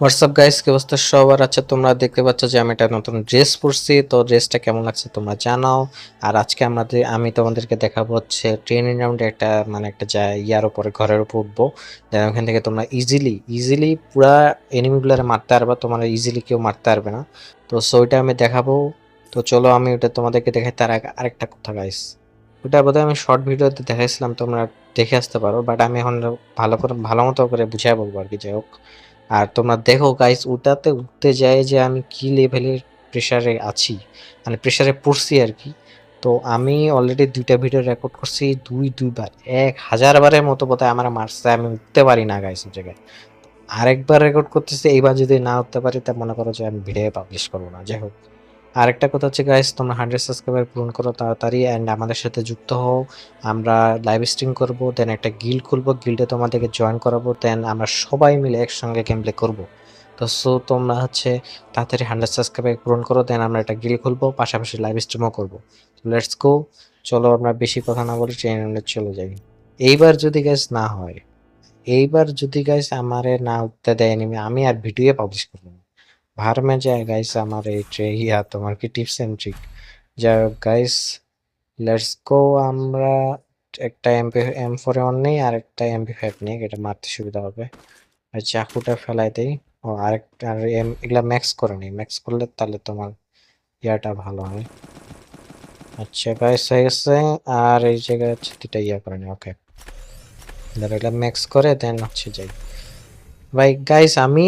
WhatsApp guys কি অবস্থা? সবার আচ্ছা তোমরা দেখতে পাচ্ছ যে আমি একটা নতুন ড্রেস পরছি। তো ড্রেসটা কেমন লাগছে তোমরা জানাও। আর আজকে আমাদের, আমি তোমাদেরকে দেখাবো হচ্ছে ট্রেনিং রাউন্ডে একটা মানে একটা যা ইয়ার উপরে, ঘরের উপর উঠবো। দেন ওখান থেকে তোমরা ইজিলি ইজিলি পুরা এনিমিগুলারে মারতে পারবা, তোমরা ইজিলি কেউ মারতে পারবে না। তো ওইটা আমি দেখাবো। তো চলো, আমি ওটা তোমাদেরকে দেখাই। তার আগে আরেকটা কথা গাইস ওটা বোধহয় আমি শর্ট ভিডিওতে দেখাইছিলাম, তোমরা দেখে আসতে পারো। বাট আমি এখন ভালো করে, ভালো মতো করে বুঝাই বলব আর কি, যাই হোক। আর তোমরা দেখো গাইস উঠাতে উঠতে যায় যে আমি কি লেভেলের প্রেশারে আছি। মানে প্রেশারে পড়ছি আর কি। তো আমি অলরেডি দুইটা ভিডিও রেকর্ড করছি, দুই, দুইবার। এক হাজারবারের মতো বোধহয় আমার মারছে আমি উঠতে পারি না গাইস জায়গায়। আরেকবার রেকর্ড করতেছি, এইবার যদি না উঠতে পারি, তা মনে করো যে আমি ভিডিও পাবলিশ করব না। যাই হোক। আরেকটা কথা হচ্ছে গাইস তোমরা হান্ড্রেড সাবস্ক্রাইবার পূরণ করো তাড়াতাড়ি অ্যান্ড আমাদের সাথে যুক্ত হও। আমরা লাইভ স্ট্রিম করব দেন একটা গিল্ড খুলবো গিল্ডে তোমাদেরকে জয়েন করাবো দেন আমরা সবাই মিলে একসঙ্গে গেম প্লে করব। তো সো তোমরা হচ্ছে তাড়াতাড়ি হান্ড্রেড সাবস্ক্রাইবার পূরণ করো দেন আমরা একটা গিল্ড খুলবো, পাশাপাশি লাইভ স্ট্রিমও করব। লেটস গো চলো আমরা বেশি কথা না বলে ট্রেনে চলে যাই। এইবার যদি গ্যাস না হয়, এইবার যদি গাইস আমারে না উঠতে দেয়নি আমি আর ভিডিও পাবলিশ করব যায় গাইস আমার এই ট্রে, ইয়া, তোমার কি টিপস এন্ড ট্রিক? যাই হোক গাইস লেটস গো আমরা একটা এমপি এম ফোর অন নেই, আর একটা এমপি ফাইভ নেই, এটা মারতে সুবিধা হবে। চাকুটা ফেলাই দেই। ও আরেকটা আর এম, এগুলা ম্যাক্স করে নিই। ম্যাক্স করলে তাহলে তোমার ইয়াটা ভালো হয়। আচ্ছা গাইস হয়ে গেছে। আর এই জায়গায় হচ্ছে দুটা ইয়া করে নিই ওকে এগুলা ম্যাক্স করে দেন হচ্ছে যাই। ভাই গাইস আমি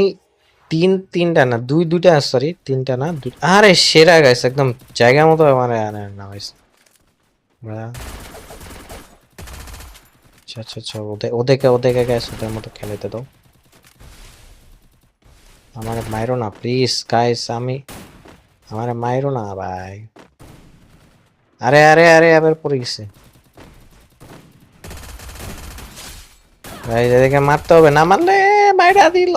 তিন, তিনটা না, দুই, দুইটা সরি তিনটা না আরে সেরা গাইস একদম জায়গা মতো মানে না আচ্ছা আচ্ছা আচ্ছা ওদের ওদেরকে ওদেরকে ওদের মতো আমার মাইরো না প্লিজ গাইস আমি, আমার মাইরো না ভাই। আরে আরে আরে পড়ে গেছে। ভাই, এদেরকে মারতে হবে, না মারলে মাইরা দিল।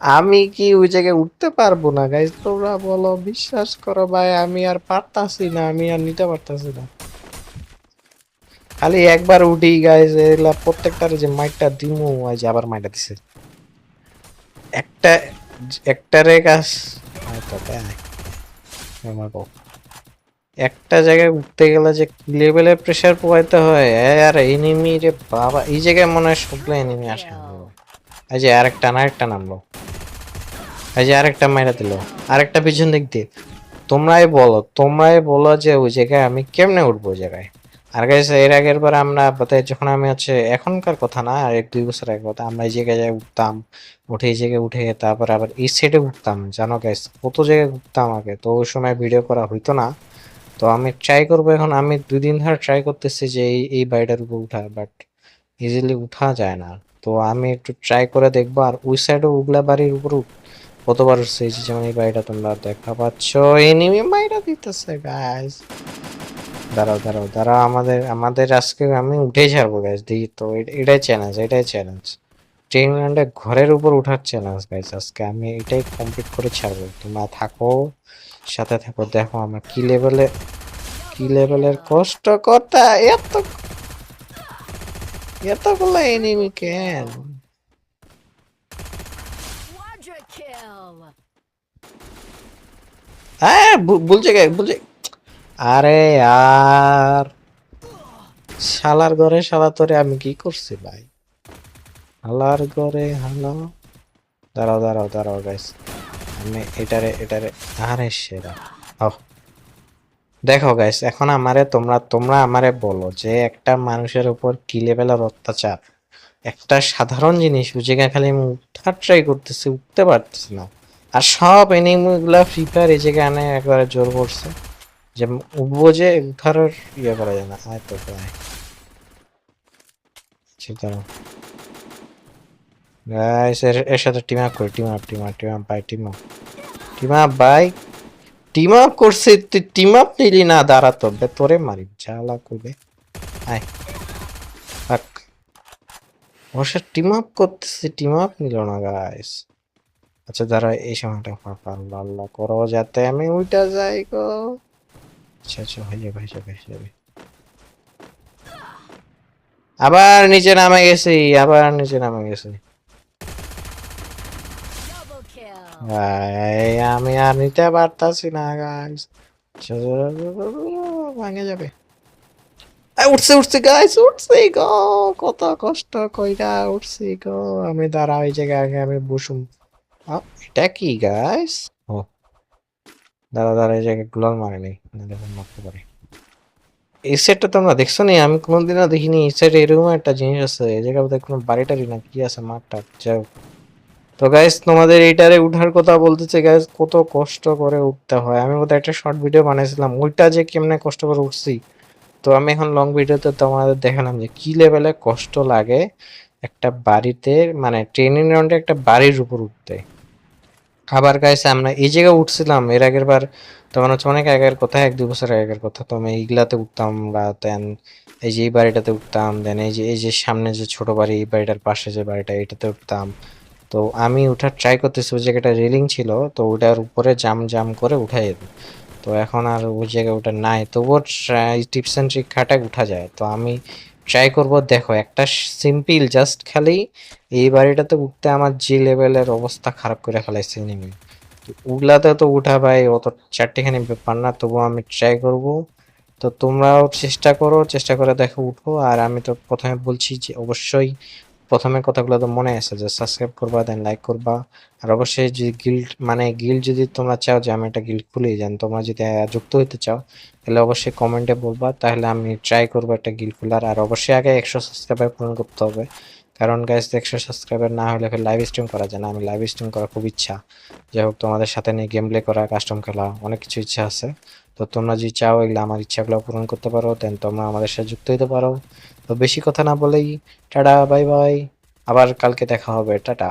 আমি কি ওই জায়গায় উঠতে পারব না গাইজ তোমরা বলো, বিশ্বাস করো ভাই, আমি আর পারতাছি না, আমি আর নিতে পারতাছি না। খালি একবার উঠি গাইজ এগুলা প্রত্যেকটার যে মাইটটা দিমু আজ আবার মাইটা দিছে। একটা একটারে গাছ। একটা জায়গায় উঠতে গেলে যে লেভেলের প্রেসার পোয়াইতে হয় আর এনিমি রে বাবা, এই জায়গায় মনে হয় সবগুলো এনিমি আসে। এই যে আরেকটা না আরেকটা নামলো। এই যে আরেকটা মাইরা দিল। আরেকটা পিছন দিক দিয়ে। তোমরাই বলো তোমরাই বলো যে ওই জায়গায় আমি কেমনে উঠবো ওই জায়গায়? আর গাইছে এর আগের বার আমরা যখন আমি হচ্ছে এখনকার কথা না, আর এক দুই বছর আগের কথা, আমরা এই জায়গায় উঠতাম, উঠে এই জায়গায় উঠে তারপর আবার এই সাইডে উঠতাম, জানো গাইস কত জায়গায় উঠতাম আগে, তো ওই সময় ভিডিও করা হইতো না। তো আমি ট্রাই করব এখন, আমি দুই দিন ধরে ট্রাই করতেছি যে এই এই বাড়িটার উপর উঠা বাট ইজিলি উঠা যায় না। তো আমি একটু ট্রাই করে দেখব, আর ওই সাইডে উগলা বাড়ির উপর কতবার এই যেমন এই বাড়িটা তোমরা দেখা পাচ্ছ। এনিমি বাইরা দিতেছে গাইস দাঁড়াও দাঁড়াও দাঁড়াও। আমাদের আমাদের আজকে আমি উঠে ছাড়বো গাইস দেখি তো এটাই চ্যালেঞ্জ এটাই চ্যালেঞ্জ ট্রেন ল্যান্ডে ঘরের উপর উঠার চ্যালেঞ্জ গাইস আজকে আমি এটাই কমপ্লিট করে ছাড়বো। তোমরা থাকো, সাথে থাকো, দেখো আমার কি লেভেলে কি লেভেলের কষ্ট কথা এত, এতগুলো এনিমি কেন? হ্যাঁ আরে আর শালার ঘরে শালা তোরে আমি কি করছি ভাই? হালার ঘরে হালা দাঁড়াও দাঁড়াও দাঁড়াও গাইস আমি এটারে এটারে, আরে সেরা। ও দেখো গাইস এখন আমারে তোমরা তোমরা আমারে বলো যে একটা মানুষের উপর কি লেভেলের অত্যাচার? একটা সাধারণ জিনিস জায়গায় খালি আমি উঠার ট্রাই করতেছি, উঠতে পারতেছি না। আর সব এনিমিগুলা ফ্রি ফায়ার এই আনে, একবারে জোর করছে। যে যে উঠার ইয়ে করা যায় না। আয় তো প্রায় এর সাথে বাই বাই টিম আপ তুই টিম আপ নিলি না, দাঁড়া তো করবে। আয়। ওর সাথে টিম আপ টিম আপ নিল না গাইস আচ্ছা দাঁড়া, এই সময়টা ফাঁকা আল্লাহ করো যাতে আমি উইটা যাই গো। আচ্ছা আচ্ছা হয়ে যাবে হয়ে যাবে হয়ে যাবে। আবার নিচে নামে গেছি, আবার নিচে নামে গেছি। আমি আর নিতে পারতাছি না গাইস ভাঙে যাবে। উঠছে উঠছে গাইস উঠছে গো। কত কষ্ট কইরা উঠছি গো। আমি দাঁড়া, ওই জায়গায় আগে আমি বসুম। এটা কি গাইস ও দাঁড়া দাঁড়া, এই জায়গায় গ্লোর মারেনি না, দেখুন, মারতে পারে। এই সেটটা তোমরা দেখছ নি? আমি কোনোদিনও দেখিনি। এই সাইডে এরকম একটা জিনিস আছে। এই জায়গায় বোধহয় কোনো বাড়ি টাড়ি না, কি আছে মাঠটা? হোক। তো গাইস তোমাদের এইটারে উঠার কথা বলতেছে গাইস কত কষ্ট করে উঠতে হয়। আমি বোধহয় একটা শর্ট ভিডিও বানাইছিলাম। ওইটা যে কেমনে কষ্ট করে উঠছি। তো আমি এখন লং ভিডিওতে তোমাদের দেখালাম যে কি লেভেলে কষ্ট লাগে একটা বাড়িতে মানে ট্রেনিং রাউন্ডে একটা বাড়ির উপর উঠতে। আবার গাইস আমরা এই জায়গায় উঠছিলাম, এর আগের বার তখন হচ্ছে অনেক আগের কথা, এক দুই বছর আগের কথা। তো আমি এইগুলাতে উঠতাম বা দেন এই যে এই বাড়িটাতে উঠতাম দেন এই যে এই যে সামনে যে ছোট বাড়ি, এই বাড়িটার পাশে যে বাড়িটা, এটাতে উঠতাম। তো আমি উঠার ট্রাই করতেছি, ওই জায়গাটা রেলিং ছিল, তো ওটার উপরে জাম জাম করে উঠাই দিই। তো এখন আর ওই জায়গায় ওটা নাই, তবুও টিপস অ্যান্ড ট্রিক উঠা যায়। তো আমি ট্রাই করব। দেখো, একটা সিম্পল জাস্ট খালি এই বাড়িটাতে উঠতে আমার যে লেভেলের অবস্থা খারাপ করে ফেলাইছে এনিমি ওগুলাতে তো উঠা ভাই, অত চারটেখানি ব্যাপার না, তবুও আমি ট্রাই করব। তো তোমরাও চেষ্টা করো, চেষ্টা করে দেখো উঠো। আর আমি তো প্রথমে বলছি যে, অবশ্যই প্রথমে কথাগুলো তো মনে আছে যে সাবস্ক্রাইব করবা দেন লাইক করবা। আর অবশ্যই যদি গিল্ড মানে গিল্ড যদি তোমরা চাও যে আমি একটা গিল্ড খুলে যান, তোমরা যদি যুক্ত হইতে চাও, তাহলে অবশ্যই কমেন্টে বলবা। তাহলে আমি ট্রাই করব একটা গিল্ড খোলার। আর অবশ্যই আগে একশো সাবস্ক্রাইবার পূরণ করতে হবে। কারণ গাইজ একশো সাবস্ক্রাইবার না হলে লাইভ স্ট্রিম করা যায় না। আমি লাইভ স্ট্রিম করার খুব ইচ্ছা। যাই হোক, তোমাদের সাথে নিয়ে গেম প্লে করা কাস্টম খেলা, অনেক কিছু ইচ্ছা আছে। তো তোমরা যদি চাও এগুলো আমার ইচ্ছাগুলো পূরণ করতে পারো দেন তোমরা আমাদের সাথে যুক্ত হতে পারো। তো বেশি কথা না বলেই, টাটা বাই বাই আবার কালকে দেখা হবে, টাটা।